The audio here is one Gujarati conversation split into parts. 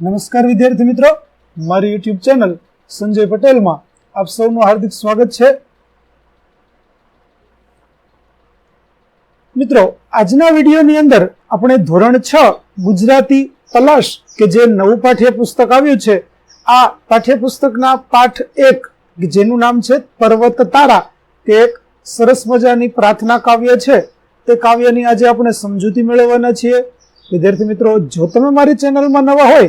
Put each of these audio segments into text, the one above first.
નમસ્કાર વિદ્યાર્થી મિત્રો. મારી યુટ્યુબ ચેનલ સંજય પટેલમાં આપ સૌનું હાર્દિક સ્વાગત છે. મિત્રો, આજના વિડીયોની અંદર આપણે ધોરણ છ ગુજરાતી તલાશ કે જે નવું પાઠ્યપુસ્તક આવ્યું છે, આ પાઠ્યપુસ્તકના પાઠ એક જેનું નામ છે પર્વત તારા, તે એક સરસ મજાની પ્રાર્થના કાવ્ય છે. તે કાવ્યની આજે આપણે સમજૂતી મેળવવાના છીએ. વિદ્યાર્થી મિત્રો, જો તમે મારી ચેનલમાં નવા હોય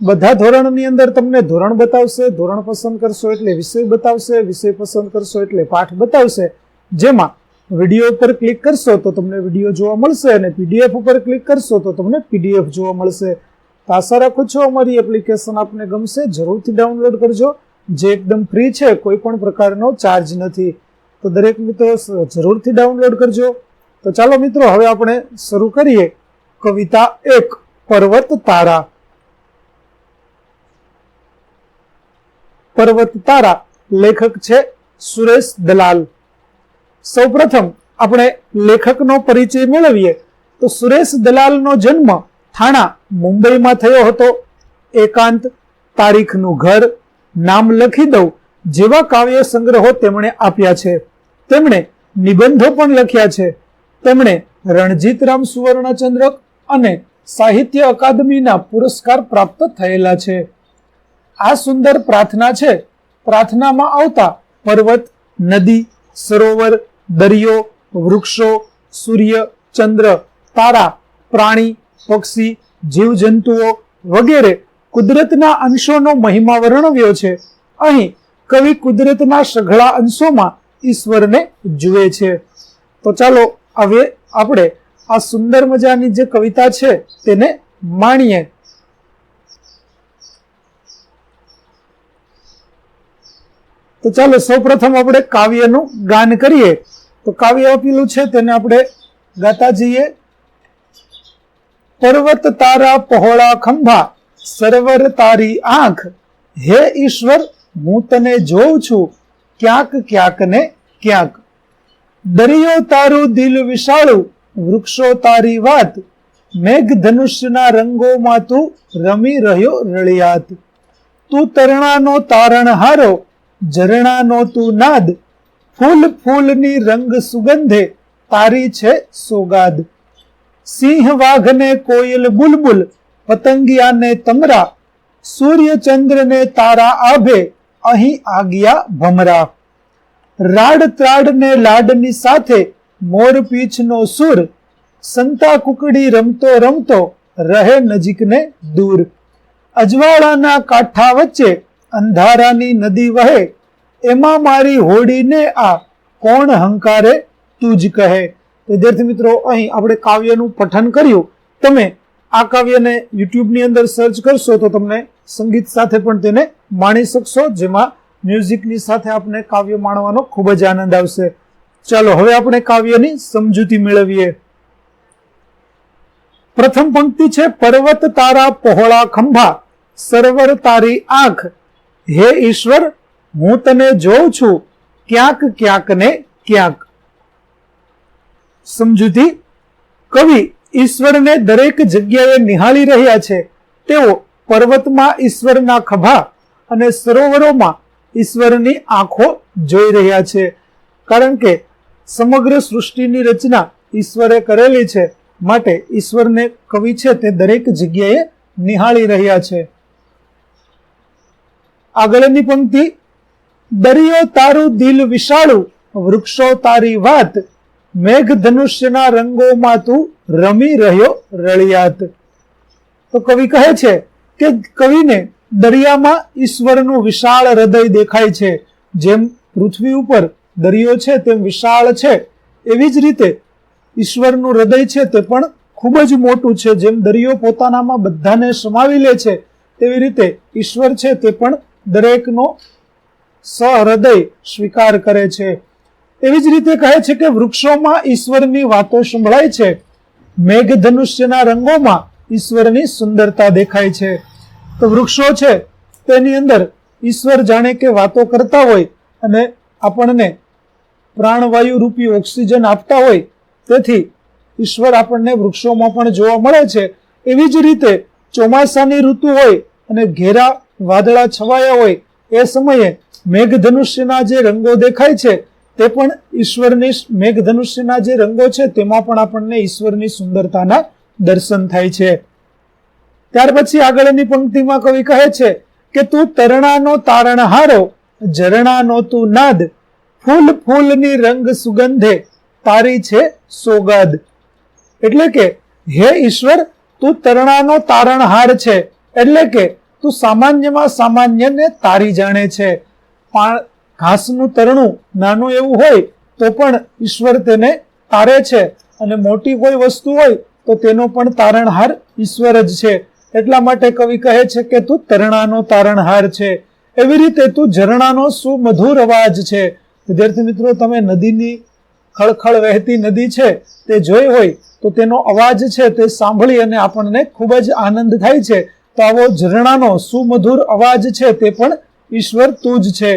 બધા ધોરણની અંદર તમને ધોરણ બતાવશે, ધોરણ પસંદ કરશો એટલે વિષય બતાવશે, વિષય પસંદ કરશો એટલે પાઠ બતાવશે. જેમાં વીડિયો ઉપર ક્લિક કરશો તો તમને વીડિયો જોવા મળશે અને પીડીએફ ઉપર ક્લિક કરશો તો તમને પીડીએફ જોવા મળશે. તો આશા રાખું છું અમારી એપ્લિકેશન આપને ગમશે, જરૂરથી ડાઉનલોડ કરજો. જે એકદમ ફ્રી છે, કોઈ પણ પ્રકારનો ચાર્જ નથી. તો દરેક મિત્રો જરૂરથી ડાઉનલોડ કરજો. તો ચાલો મિત્રો, હવે આપણે શરૂ કરીએ. કવિતા એક, પર્વત તારા. પર્વત તારા લેખક છે સુરેશ દલાલ. સૌપ્રથમ આપણે લેખકનો પરિચય મેળવીએ તો સુરેશ દલાલનો જન્મ થાણા, મુંબઈમાં થયો હતો. એકાંત તારીખનું ઘર, નામ લખી દઉં, જેવા કાવ્ય સંગ્રહો તેમણે આપ્યા છે. તેમણે નિબંધો પણ લખ્યા છે. તેમણે રણજીતરામ સુવર્ણચંદ્રક અને સાહિત્ય અકાદમીના પુરસ્કાર પ્રાપ્ત થયેલા છે. આ સુંદર પ્રાર્થના છે. પ્રાર્થનામાં આવતા પર્વત, નદી, સરોવર, દરિયો, વૃક્ષો, સૂર્ય, ચંદ્ર, તારા, પ્રાણી, પક્ષી, જીવજંતુઓ વગેરે કુદરતના અંશોનો મહિમા વર્ણવ્યો છે. અહીં કવિ કુદરતના સઘળા અંશોમાં ઈશ્વરને જુએ છે. તો ચાલો હવે આપણે આ સુંદર મજાની જે કવિતા છે તેને માણીએ. તો ચાલો સૌપ્રથમ આપણે કાવ્યનું ગાન કરીએ. તો કાવ્ય આપેલું છે, તેને આપણે ગાતા જઈએ. પર્વત તારા પહોળા ખંભા, સરવર તારી આંખ. હે ઈશ્વર, હું તને જોઉં છું, ક્યાંક ક્યાંક ને ક્યાંક. દરિયો તારું દિલ વિશાળું, વૃક્ષો તારી વાત. મેઘ ધનુષ્યના રંગોમાં તું રમી રહ્યો રળિયાત. તું તરણાનો તારણહારો ઝરણાનો તું નાદ, ફૂલ ફૂલની રંગ સુગંધે તારી છે સોગાદ. સિંહ વાઘને કોયલ બુલબુલ, પતંગિયાને તમરા, સૂર્યચંદ્રને તારા આભે, અહીં આગિયા ભમરા. રાડ ત્રાડને લાડની સાથે મોર પીછનો સુર, સંતા કુકડી રમતો રમતો રહે નજીકને દૂર. અજવાળાના કાંઠા વચ્ચે અંધારાની નદી વહે, એમાં મારી હોડીને આ કોણ હંકારે તું જ કહે. વિદ્યાર્થી મિત્રો, અહીં આપણે કાવ્યનું પઠન કર્યું. તમે આ કાવ્યને યુટ્યુબની અંદર સર્ચ કરશો તો તમને સંગીત સાથે પણ તેને માણી શકશો, જેમાં મ્યુઝિકની સાથે આપણે કાવ્ય માણવાનો ખૂબ જ આનંદ આવશે. ચાલો, હવે આપણે કાવ્યની સમજૂતી મેળવીએ. પ્રથમ પંક્તિ છે, પર્વત તારા પહોળા ખંભા, સર્વર તારી આંખ. હે ઈશ્વર, હું તને જોઉં છું, ક્યાંક ક્યાંક ને ક્યાંક. સમજૂતી, કવિ ઈશ્વરને દરેક જગ્યાએ નિહાળી રહ્યા છે. તેઓ પર્વતમાં ઈશ્વરના ખભા અને સરોવરોમાં ઈશ્વરની આંખો જોઈ રહ્યા છે. કારણ કે સમગ્ર સૃષ્ટિની રચના ઈશ્વરે કરેલી છે, માટે ઈશ્વરને કવિ છે તે દરેક જગ્યાએ નિહાળી રહ્યા છે. આગળની પંક્તિ, દરિયો તારું દિલ વિશાળું, વૃક્ષો તારી વાત મેઘ ધનુષ્યના રંગોમાં તું રમી રહ્યો રળિયાત. તો કવિ કહે છે કે કવિને દરિયામાં ઈશ્વરનું વિશાળ હૃદય દેખાય છે. જેમ પૃથ્વી ઉપર દરિયો છે, તેમ વિશાળ છે. એવી જ રીતે ઈશ્વરનું હૃદય છે, તે પણ ખૂબ જ મોટું છે. જેમ દરિયો પોતાનામાં બધાને સમાવી લે છે, તેવી રીતે ઈશ્વર છે, તે પણ દરેકનો સહૃદય સ્વીકાર કરે છે. એવી જ રીતે કહે છે કે વૃક્ષોમાં ઈશ્વરની વાતો સંભળાય છે. મેઘધનુષ્યના રંગોમાં ઈશ્વરની સુંદરતા દેખાય છે. તો વૃક્ષો છે, તેની અંદર ઈશ્વર જાણે કે વાતો કરતા હોય અને આપણને પ્રાણવાયુ રૂપી ઓક્સિજન આપતા હોય, તેથી ઈશ્વર આપણને વૃક્ષોમાં પણ જોવા મળે છે. એવી જ રીતે ચોમાસાની ઋતુ હોય અને ઘેરા વાદળા છવાયા હોય એ સમયે મેઘધનુષ્યના જે રંગો દેખાય છે, તે પણ ઈશ્વરની મેઘધનુષ્યના જે રંગો છે, તેમાં પણ આપણને ઈશ્વરની સુંદરતાના દર્શન થાય છે. ત્યાર પછી આગળની પંક્તિમાં કવિ કહે છે કે, તું તરણાનો તારણહારો, ઝરણાનો તું નાદ, ફૂલ ફૂલની રંગ સુગંધે તારી છે સોગાદ. એટલે કે, હે ઈશ્વર, તું તરણાનો તારણહાર છે. એટલે કે તું સામાન્યમાં સામાન્યને તારી જાણે છે. પણ ઘાસનું તરણું નાનું એવું હોય તો પણ ઈશ્વર તેને તારે છે અને મોટી કોઈ વસ્તુ હોય તો તેનો પણ તારણહાર ઈશ્વર જ છે. એટલા માટે કવિ કહે છે કે તું તરણાનો તારણહાર છે. એવી રીતે તું ઝરણાનો સુમધુર અવાજ છે. વિદ્યાર્થી મિત્રો, તમે નદીની ખળખળ વહેતી નદી છે તે જોઈ હોય તો તેનો અવાજ છે તે સાંભળી અને આપણને ખૂબ જ આનંદ થાય છે. તો આવો ઝરણાનો સુમધુર અવાજ છે તે પણ ઈશ્વર તું જ છે.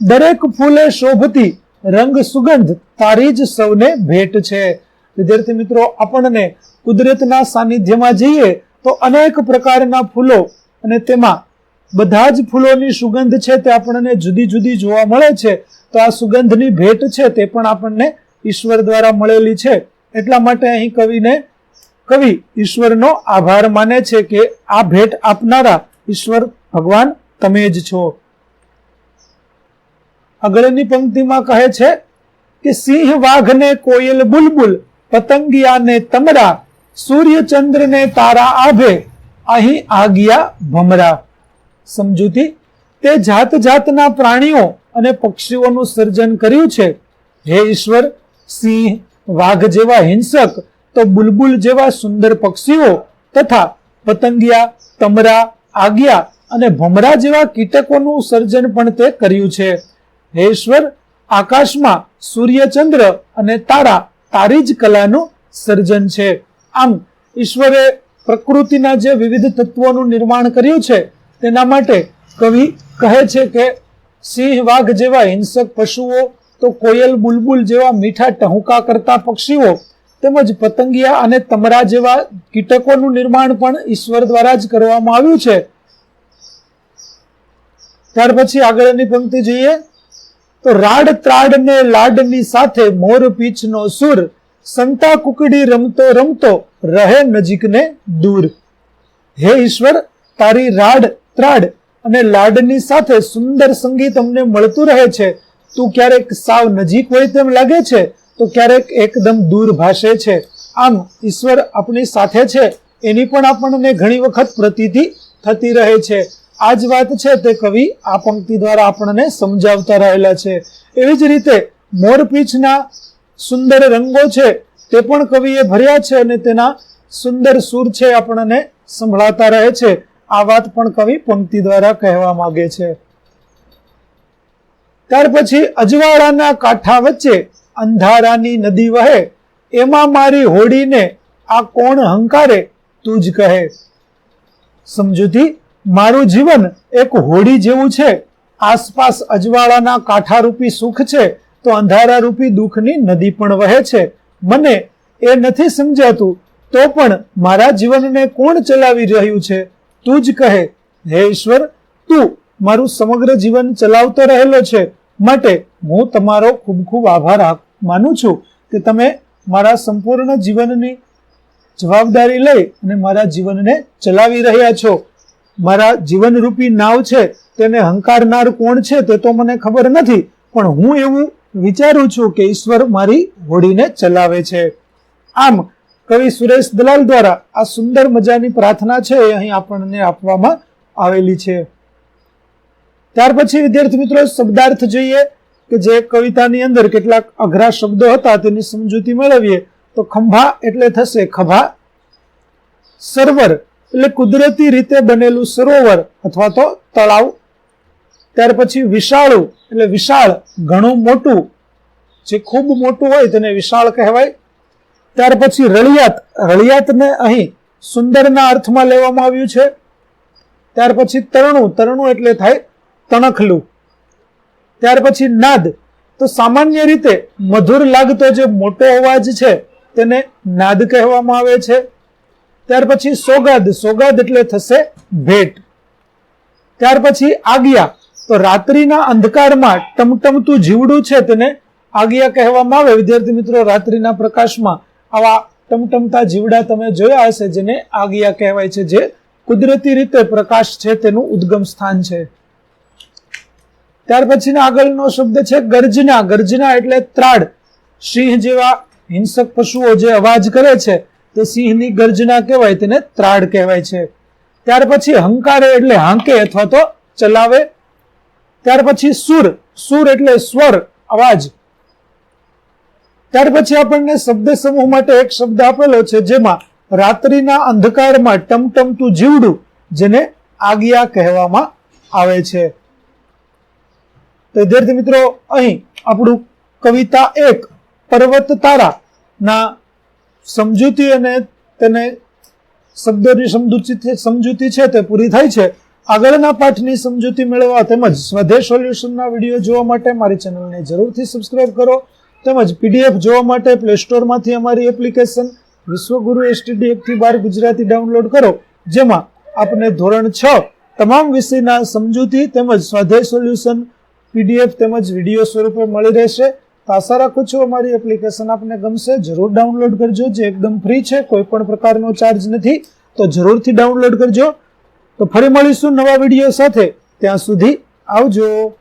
દરેક ફૂલે શોભતી રંગ સુગંધ તારી જ સૌને ભેટ છે. વિદ્યાર્થી મિત્રો, આપણને કુદરતના સાનિધ્યમાં જઈએ તો અનેક પ્રકારના ફૂલો અને તેમાં બધા જ ફૂલોની સુગંધ છે તે આપણને જુદી જુદી જોવા મળે છે. તો આ સુગંધની ભેટ છે તે પણ આપણને ઈશ્વર દ્વારા મળેલી છે. એટલા માટે અહીં કવિને કવિ ઈશ્વરનો આભાર માને છે કે આ ભેટ આપનારા ઈશ્વર ભગવાન તમે જ છો. આગળની પંક્તિમાં કહે છે કે સિંહ વાઘને કોયલ બુલબુલ, પતંગિયાને તમરા સૂર્ય ચંદ્રને તારા આભે, અહીં આગિયા ભમરા. સમજૂતી, તે જાત જાતના પ્રાણીઓ અને પક્ષીઓનું સર્જન કર્યું છે. હે ઈશ્વર, સિંહ, વાઘ જેવા હિંસક તો બુલબુલ જેવા સુંદર પક્ષીઓ તથા પતંગિયા, તમરા, આગિયા અને ભમરા જેવા કીટકોનું સર્જન પણ તે કર્યું છે. હે ઈશ્વર, આકાશમાં સૂર્યચંદ્ર અને તારા તારી જ કલાનું સર્જન છે. આમ, ઈશ્વરે પ્રકૃતિના જે વિવિધ તત્વોનું નિર્માણ કર્યું છે, તેના માટે કવિ કહે છે કે, સિંહ, વાઘ જેવા હિંસક પશુઓ તો કોયલ બુલબુલ જેવા મીઠા ટહુકા કરતા પક્ષીઓ તેમજ પતંગિયા અને તમરા જેવા કીટકોનું નિર્માણ પણ ઈશ્વર દ્વારા જ કરવામાં આવ્યું છે. ત્યાર પછી આગળની પંક્તિ જોઈએ. તો રાડ ત્રાડ ને લાડની સાથે મોર પીછનો સુર, સંતા કુકડી રમતો રમતો રહે નજીકને દૂર. હે ઈશ્વર, તારી રાડ ત્રાડ અને લાડની સાથે સુંદર સંગીત અમને મળતું રહે છે. તું ક્યારેક સાવ નજીક હોય તેમ લાગે છે. તો ક્યારેક એકદમ દૂર ભાષે છે. આમ, ઈશ્વર આપણી સાથે છે, એની પણ આપણને ઘણી વખત પ્રતીતિ થતી રહે છે. આ જ વાત છે તે કવિ આ પંક્તિ દ્વારા આપણને સમજાવતા રહેલા છે. એવી જ રીતે મોરપીંછના સુંદર રંગો છે તે પણ કવિએ ભર્યા છે અને તેના સુંદર સૂર છે આપણને સંભળાતા રહે છે. આ વાત પણ કવિ પંક્તિ દ્વારા કહેવા માંગે છે. ત્યાર પછી અજવાળાના કાંઠા વચ્ચે અંધારાની નદી વહે, એમાં મારી હોડીને આ કોણ હંકારે તું જ કહે. સમજૂતી, મારું જીવન એક હોડી જેવું છે. આસપાસ અજવાળાના કાંઠારૂપી સુખ છે, તો અંધારારૂપી દુઃખની નદી પણ વહે છે. મને એ નથી સમજાતું, તો પણ મારા જીવનને કોણ ચલાવી રહ્યું છે? તું જ કહે, હે ઈશ્વર, તું મારું સમગ્ર જીવન ચલાવતો રહેલો છે. માટે હું તમારો ખૂબ ખૂબ આભાર આપ- માનું છું કે તમે મારા સંપૂર્ણ જીવનની જવાબદારી લઈ અને મારા જીવનને ચલાવી રહ્યા છો. મારા જીવનરૂપી નાવ છે, તેને હંકારનાર કોણ છે તે તો મને ખબર નથી, પણ હું એવું વિચારું છું કે ઈશ્વર મારી હોડીને ચલાવે છે. આમ, કવિ સુરેશ દલાલ દ્વારા આ સુંદર મજાની પ્રાર્થના છે એ અહીં આપણને આપવામાં આવેલી છે. ત્યાર પછી વિદ્યાર્થી મિત્રો શબ્દાર્થ જોઈએ. કે જે કવિતાની અંદર કેટલાક અઘરા શબ્દો હતા તેની સમજૂતી મેળવીએ, તો ખંભા એટલે થશે ખભા. સરોવર એટલે કુદરતી રીતે બનેલું સરોવર અથવા તો તળાવ. ત્યાર પછી વિશાળું એટલે વિશાળ, ઘણું મોટું. જે ખૂબ મોટું હોય તેને વિશાળ કહેવાય. ત્યાર પછી રળિયાત, રળિયાતને અહીં સુંદરના અર્થમાં લેવામાં આવ્યું છે. ત્યાર પછી તરણું તરણું એટલે થાય તણખલું. ત્યાર પછી નાદ. તો સામાન્ય રીતે મધુર લાગતો જે મોટો અવાજ છે તેને નાદ કહેવામાં આવે છે. ત્યાર પછી સોગાદ. સોગાદ એટલે થશે ભેટ. ત્યાર પછી આજ્ઞા તો રાત્રિના અંધકારમાં ટમટમતું જીવડું છે તેને આજ્ઞા કહેવામાં આવે. વિદ્યાર્થી મિત્રો, રાત્રિના પ્રકાશમાં આવા ટમટમતા જીવડા તમે જોયા હશે જેને આજ્ઞા કહેવાય છે, જે કુદરતી રીતે પ્રકાશ છે, તેનું ઉદ્ગમ સ્થાન છે. ત્યાર પછીના આગળનો શબ્દ છે ગર્જના. ગર્જના એટલે ત્રાડ. સિંહ જેવા હિંસક પશુઓ જે અવાજ કરે છે, તે સિંહની ગર્જના કહેવાય, તેને ત્રાડ કહેવાય છે. ત્યાર પછી હંકારે એટલે હાંકે અથવા તો ચલાવે. ત્યાર પછી સુર. સુર એટલે સ્વર, અવાજ. ત્યાર પછી આપણને શબ્દ સમૂહ માટે એક શબ્દ આપેલો છે, જેમાં રાત્રિના અંધકારમાં ટમટમતું જીવડું, જેને આગિયા કહેવામાં આવે છે. તો વિદ્યાર્થી મિત્રો, અહીં આપણું કવિતા એક, પર્વત તારા ના સમજૂતી અને તેને શબ્દોની સમજૂતી સમજૂતી છે તે પૂરી થાય છે. આગળના પાઠની સમજૂતી મેળવવા તેમજ સ્વધેય સોલ્યુશનના વીડિયો જોવા માટે મારી ચેનલને જરૂરથી સબસ્ક્રાઇબ કરો. તેમજ પીડીએફ જોવા માટે પ્લે સ્ટોરમાંથી અમારી એપ્લિકેશન વિશ્વગુરુ એસટીડી એકથી બાર ગુજરાતી ડાઉનલોડ કરો. જેમાં આપને ધોરણ છ તમામ વિષયના સમજૂતી તેમજ સ્વાધ્યાય સોલ્યુશન પીડીએફ તેમજ વીડિયો સ્વરૂપે મળી રહેશે. તો આશા રાખું છું અમારી એપ્લિકેશન આપને ગમશે. જરૂર ડાઉનલોડ કરજો. જે એકદમ ફ્રી છે, કોઈ પણ પ્રકારનો ચાર્જ નથી, તો જરૂરથી ડાઉનલોડ કરજો. તો ફરી મળીશું નવા વીડિયો સાથે. ત્યાં સુધી આવજો.